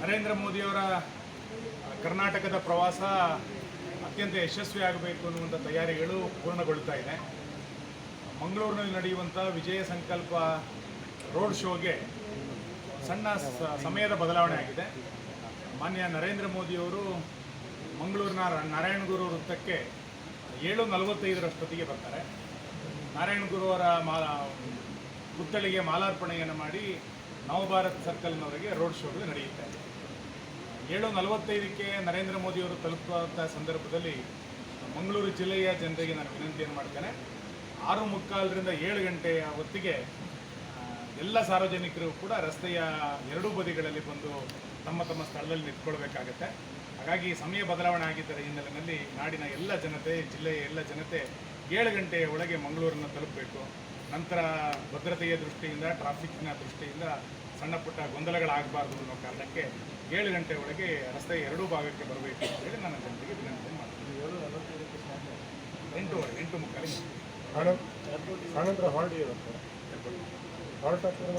ನರೇಂದ್ರ ಮೋದಿಯವರ ಕರ್ನಾಟಕದ ಪ್ರವಾಸ ಅತ್ಯಂತ ಯಶಸ್ವಿ ಆಗಬೇಕು ಅನ್ನುವಂಥ ತಯಾರಿಗಳು ಪೂರ್ಣಗೊಳ್ತಾ ಇದೆ. ಮಂಗಳೂರಿನಲ್ಲಿ ನಡೆಯುವಂಥ ವಿಜಯ ಸಂಕಲ್ಪ ರೋಡ್ ಶೋಗೆ ಸಣ್ಣ ಸಮಯದ ಬದಲಾವಣೆ ಆಗಿದೆ. ಮಾನ್ಯ ನರೇಂದ್ರ ಮೋದಿಯವರು ಮಂಗಳೂರಿನ ನಾರಾಯಣಗುರು ವೃತ್ತಕ್ಕೆ ಏಳು ನಲವತ್ತೈದರಷ್ಟೊತ್ತಿಗೆ ಬರ್ತಾರೆ. ನಾರಾಯಣಗುರುವರ ಮಾ ಪುತ್ಥಳಿಗೆ ಮಾಲಾರ್ಪಣೆಯನ್ನು ಮಾಡಿ ನವಭಾರತ್ ಸರ್ಕಲ್ನವರೆಗೆ ರೋಡ್ ಶೋಗಳು ನಡೆಯುತ್ತೆ. ಏಳು ನಲವತ್ತೈದಕ್ಕೆ ನರೇಂದ್ರ ಮೋದಿಯವರು ತಲುಪುವಂಥ ಸಂದರ್ಭದಲ್ಲಿ ಮಂಗಳೂರು ಜಿಲ್ಲೆಯ ಜನರಿಗೆ ನಾನು ವಿನಂತಿಯನ್ನು ಮಾಡ್ತೇನೆ. ಆರು ಮುಕ್ಕಾಲರಿಂದ ಏಳು ಗಂಟೆಯ ಹೊತ್ತಿಗೆ ಎಲ್ಲ ಸಾರ್ವಜನಿಕರು ಕೂಡ ರಸ್ತೆಯ ಎರಡೂ ಬದಿಗಳಲ್ಲಿ ಬಂದು ತಮ್ಮ ತಮ್ಮ ಸ್ಥಳದಲ್ಲಿ ನಿಂತ್ಕೊಳ್ಬೇಕಾಗತ್ತೆ. ಹಾಗಾಗಿ ಸಮಯ ಬದಲಾವಣೆ ಆಗಿದ್ದರೆ ಹಿನ್ನೆಲೆಯಲ್ಲಿ ನಾಡಿನ ಎಲ್ಲ ಜನತೆ, ಜಿಲ್ಲೆಯ ಎಲ್ಲ ಜನತೆ ಏಳು ಗಂಟೆಯ ಒಳಗೆ ಮಂಗಳೂರನ್ನು ತಲುಪಬೇಕು. ನಂತರ ಭದ್ರತೆಯ ದೃಷ್ಟಿಯಿಂದ ಟ್ರಾಫಿಕ್ನ ದೃಷ್ಟಿಯಿಂದ ಸಣ್ಣ ಪುಟ್ಟ ಗೊಂದಲಗಳಾಗಬಾರ್ದು ಅನ್ನೋ ಕಾರಣಕ್ಕೆ ಏಳು ಗಂಟೆ ಒಳಗೆ ರಸ್ತೆ ಎರಡೂ ಭಾಗಕ್ಕೆ ಬರಬೇಕು ಅಂತ ಹೇಳಿ ನನ್ನ ಜನತೆಗೆ ವಿನಂತಿ ಮಾಡ್ತೀನಿ. ಎಂಟೂವರೆ ಎಂಟು ಮುಕ್ಕಾಲು ಆನಂತರ ಹಾಲ್ಟ್ ಇರುತ್ತೆ? ಹಾಲ್ಟ್ ಆಗ್ತದೆ